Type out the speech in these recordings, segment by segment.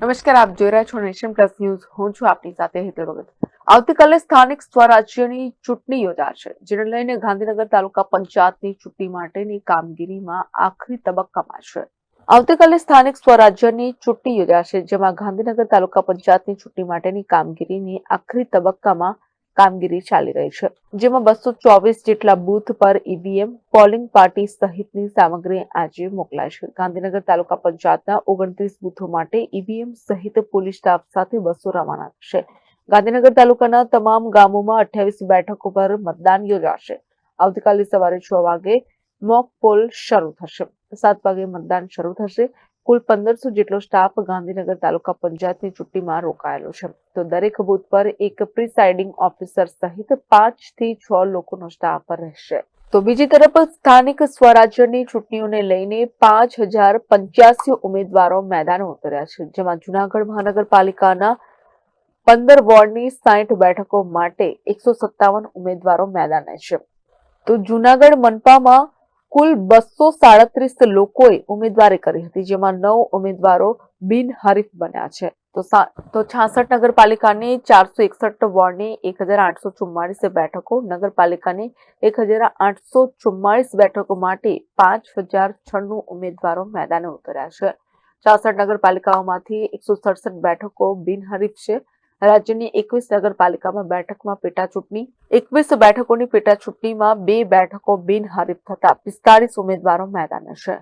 નમસ્કાર, આપ જોઈ રહ્યા છો નેશન પ્લસ ન્યૂઝ. હું છું આપની સાથે હેતલ ભગત આવતીકાલે સ્થાનિક સ્વરાજ્યની ચૂંટણી યોજાશે જેને લઈને ગાંધીનગર તાલુકા પંચાયતની ચૂંટણી માટેની કામગીરીમાં આખરી તબક્કામાં છે આવતીકાલે સ્થાનિક સ્વરાજ્યની ચૂંટણી યોજાશે જેમાં ગાંધીનગર તાલુકા પંચાયતની ચૂંટણી માટેની કામગીરીની આખરી તબક્કામાં કામગીરી ચાલી રહી છે. જેમાં બસો ચોવીસ જેટલા બુથ પર ઈવીએમ, પોલિંગ પાર્ટી સહિતની સામગ્રી આજે મોકલાય છે. ગાંધીનગર તાલુકા પંચાયતના ઓગણત્રીસ બુથો માટે ઈવીએમ સહિત પોલીસ સ્ટાફ સાથે બસો રવાના થશે. ગાંધીનગર તાલુકાના તમામ ગામોમાં અઠ્યાવીસ બેઠકો પર મતદાન યોજાશે. આવતીકાલે સવારે છ વાગે મોક પોલ શરૂ થશે. સાત વાગે મતદાન શરૂ થશે. કુલ પંદરસો જેટલો સ્ટાફ ગાંધીનગર તાલુકા પંચાયતની ચૂંટણીમાં રોકાયેલો છે. તો દરેક બૂથ પર એક પ્રિસાઇડિંગ ઓફિસર સહિત પાંચથી છ લોકોનો સ્ટાફ રહેશે. તો બીજી તરફ સ્થાનિક સ્વરાજ્યની ચૂંટણીઓને લઈને પાંચ હજાર પંચ્યાસી ઉમેદવારો મેદાને ઉતર્યા છે, જેમાં જુનાગઢ મહાનગરપાલિકાના પંદર વોર્ડની સાઠ બેઠકો માટે એકસો સત્તાવન ઉમેદવારો મેદાને છે. તો જુનાગઢ મનપામાં કુલ બસો સાડત્રીસ લોકોએ ઉમેદવારી કરી હતી, જેમાં નવ ઉમેદવારો બિનહરીફ બન્યા છે. તો તો છાસઠ નગરપાલિકાની ચારસો એકસઠ વોર્ડની એક હજાર આઠસો ચુમ્માળીસ બેઠકો, નગરપાલિકાની એક હજાર આઠસો ચુમ્માળીસ બેઠકો માટે પાંચ હજાર છન્નું ઉમેદવારો મેદાને ઉતર્યા છે. છાસઠ નગરપાલિકાઓમાંથી એકસો સડસઠ બેઠકો બિનહરીફ છે. રાજ્યની એકવીસ નગરપાલિકામાં બેઠકમાં પેટા ચૂંટણી એકવીસ બેઠકોની પેટા ચૂંટણીમાં બે બેઠકો બિનહરીફ થતા પિસ્તાળીસ ઉમેદવારો મેદાને છે.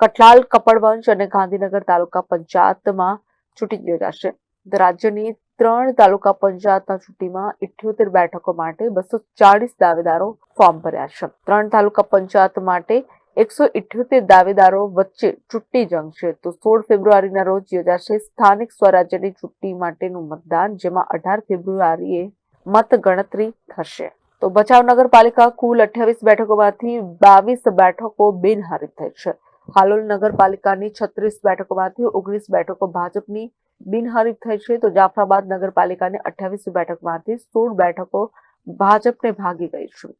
કઠલાલ, કપડવંશ અને ગાંધીનગર તાલુકા પંચાયતમાં ચૂંટણી યોજાશે. રાજ્યની ત્રણ તાલુકા પંચાયતના ચૂંટણીમાં ઇઠ્યોતેર બેઠકો માટે બસો ચાળીસ દાવેદારો ફોર્મ ભર્યા છે. ત્રણ તાલુકા પંચાયત માટે એકસો ઇઠ્યોતેર દાવેદારો વચ્ચે ચૂંટણી જંગ છે. તો સોળ ફેબ્રુઆરીના રોજ યોજાશે સ્થાનિક સ્વરાજ્યની ચૂંટણી માટેનું મતદાન, જેમાં અઢાર ફેબ્રુઆરીએ મતગણતરી થશે. તો ભચાઉ નગરપાલિકા કુલ અઠ્યાવીસ બેઠકોમાંથી બાવીસ બેઠકો બિનહરીફ થઈ છે. હાલોલ નગરપાલિકાની છત્રીસ બેઠકોમાંથી ઓગણીસ બેઠકો ભાજપની બિનહરીફ થઈ છે. તો જાફરાબાદ નગરપાલિકાની અઠ્યાવીસ બેઠકમાંથી સોળ બેઠકો ભાજપને ભાગી ગઈ છે.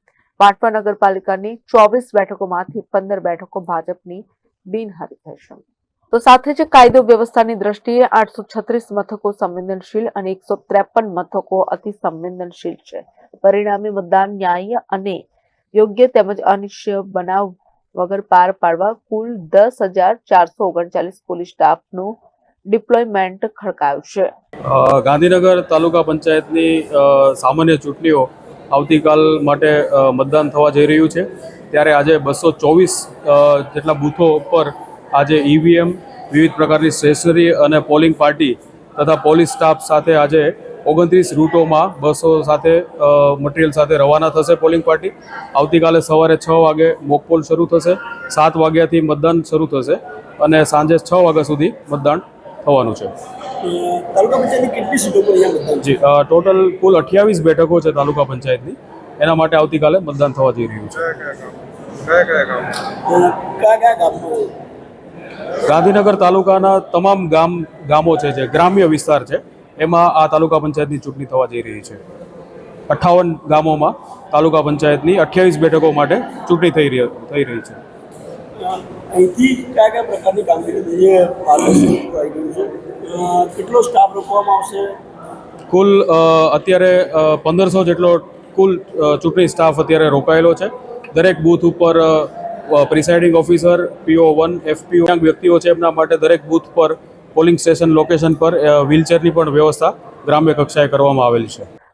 પાટવા નગરપાલિકાની ચોવીસ બેઠકોમાંથી પંદર બેઠકો ભાજપની બિનહરી થશે. તો સાથે જ કાયદો વ્યવસ્થાની દ્રષ્ટિએ આઠસો છત્રીસ મથકો સંવેદનશીલ અને એકસો ત્રેપન મથકો અતિ સંવેદનશીલ છે. પરિણામે મતદાન ન્યાય અને યોગ્ય તેમજ અનિશ્ચય બનાવ વગર પાર પાડવા કુલ દસ હજાર ચારસો ઓગણચાલીસ પોલીસ સ્ટાફનું ડિપ્લોયમેન્ટ ખડકાયું છે. ગાંધીનગર તાલુકા પંચાયતની સામાન્ય ચૂંટણીઓ આવતીકાલ માટે મતદાન થવા જઈ રહ્યું છે. ત્યારે આજે બસો ચોવીસ જેટલા બૂથો પર આજે ઈવીએમ, વિવિધ પ્રકારની સ્ટેશનરી અને પોલિંગ પાર્ટી તથા પોલીસ સ્ટાફ સાથે આજે ઓગણત્રીસ રૂટોમાં બસો સાથે મટીરિયલ સાથે રવાના થશે પોલિંગ પાર્ટી. આવતીકાલે સવારે છ વાગે મોકપોલ શરૂ થશે. સાત વાગ્યાથી મતદાન શરૂ થશે અને સાંજે છ વાગ્યા સુધી મતદાન થવાનું છે. તાલુકા પંચાયતની કેટલી સીટો પર અહીંયા મતદાન જી ટોટલ કુલ અઠ્યાવીસ બેઠકો છે તાલુકા પંચાયતની. એના માટે આવતીકાલે મતદાન થવા જઈ રહ્યું છે. ગાંધીનગર તાલુકાના તમામ ગામ ગામો છે જે ગ્રામ્ય વિસ્તાર છે એમાં આ તાલુકા પંચાયતની ચૂંટણી થવા જઈ રહી છે. અઠ્ઠાવન ગામોમાં તાલુકા પંચાયતની અઠ્યાવીસ બેઠકો માટે ચૂંટણી થઈ રહી થઈ રહી છે. અહીંથી કયા કયા પ્રકારની કામગીરી છે? કેટલો સ્ટાફ રોકવામાં આવશે? કુલ અત્યારે પંદરસો જેટલો કુલ ચૂંટણી સ્ટાફ અત્યારે રોકાયેલો છે. દરેક બૂથ ઉપર presiding officer PO one FPO વ્યક્તિઓ છે એમના માટે દરેક બૂથ પર પોલિંગ સ્ટેશન લોકેશન પર વ્હીલચેરની પણ વ્યવસ્થા ગ્રામ્ય કક્ષાએ કરવામાં આવેલી છે.